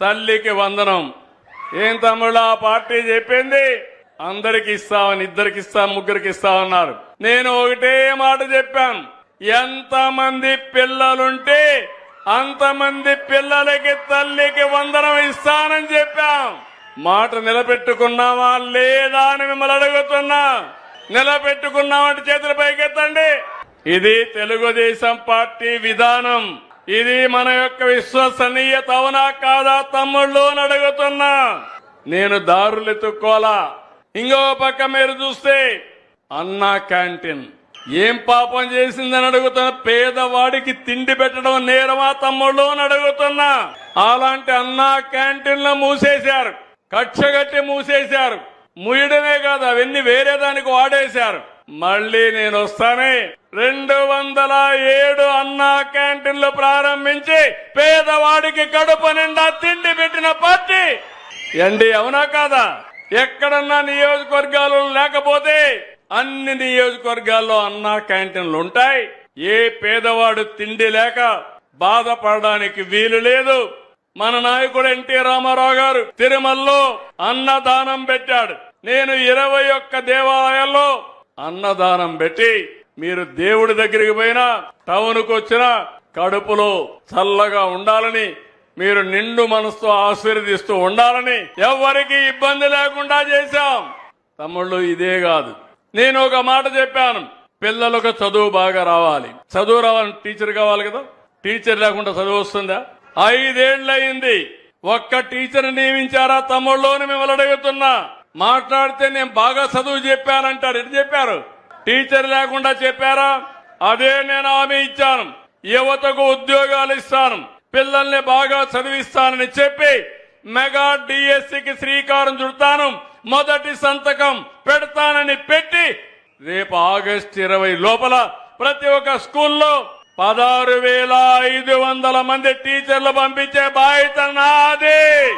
తల్లికి వందనం. ఏం తమ్ముడు ఆ పార్టీ చెప్పింది? అందరికి ఇస్తామని ఇద్దరికి ఇస్తాం ముగ్గురికి ఇస్తామన్నారు నేను ఒకటే మాట చెప్పాను ఎంతమంది పిల్లలుంటే అంతమంది పిల్లలకి తల్లికి వందనం ఇస్తానని చెప్పాం. మాట నిలబెట్టుకున్నామా లేదా అని మిమ్మల్ని అడుగుతున్నా. నిలబెట్టుకున్నామంటే చేతుల పైకెత్తండి. ఇది తెలుగుదేశం పార్టీ విధానం. ఇది మన యొక్క విశ్వసనీయత అవునా కాదా తమ్ముళ్ళు అని అడుగుతున్నా. నేను దారులు ఎత్తుక్కోలా ఇంకో పక్క మీరు చూస్తే అన్నా క్యాంటీన్. ఏం పాపం చేసిందని అడుగుతున్నా పేదవాడికి తిండి పెట్టడం నేరమా తమ్ముళ్ళు అని అడుగుతున్నా. అలాంటి అన్నా క్యాంటీన్లు మూసేశారు. కక్షగట్టి మూసేశారు. ముయడమే కాదు అవన్నీ వేరే దానికి వాడేశారు. మళ్ళీ నేను వస్తానే. రెండు వందల ఏడు అన్నా క్యాంటీన్లు ప్రారంభించి పేదవాడికి కడుపు నిండా తిండి పెట్టిన పార్టీ. ఎండి అవునా కాదా? ఎక్కడన్నా నియోజకవర్గాలు లేకపోతే అన్ని నియోజకవర్గాల్లో అన్నా క్యాంటీన్లు ఉంటాయి. ఏ పేదవాడు తిండి లేక బాధపడడానికి వీలు లేదు. మన నాయకుడు ఎన్టీ రామారావు గారు తిరుమలలో అన్నదానం పెట్టాడు. నేను ఇరవై ఒక్క దేవాలయాల్లో అన్నదానం పెట్టి మీరు దేవుడి దగ్గరికి పోయినా టౌన్కు వచ్చినా కడుపులో చల్లగా ఉండాలని మీరు నిండు మనసుతో ఆశీర్వదిస్తూ ఉండాలని ఎవరికి ఇబ్బంది లేకుండా చేశాం. తమ్ముళ్ళు ఇదే కాదు. నేను ఒక మాట చెప్పాను. పిల్లలకు చదువు బాగా రావాలి. చదువు రావాలని టీచర్ కావాలి కదా? టీచర్ లేకుండా చదువు వస్తుందా? ఐదేళ్ళయింది ఒక్క టీచర్ నియమించారా తమ్ముళ్ళోని మిమ్మల్ని అడుగుతున్నా. మాట్లాడితే నేను బాగా చదువు చెప్పానంటారు. ఎటు చెప్పారు? టీచర్ లేకుండా చెప్పారా? అదే నేను హామీ ఇచ్చాను. యువతకు ఉద్యోగాలు ఇస్తాను. పిల్లల్ని బాగా చదివిస్తానని చెప్పి మెగా డిఎస్సికి శ్రీకారం చుడతాను. మొదటి సంతకం పెడతానని పెట్టి రేపు ఆగస్ట్ ఇరవై లోపల ప్రతి ఒక్క స్కూల్లో పదహారు వేల ఐదు వందల మంది టీచర్లు పంపించే బాధ్యత నాది.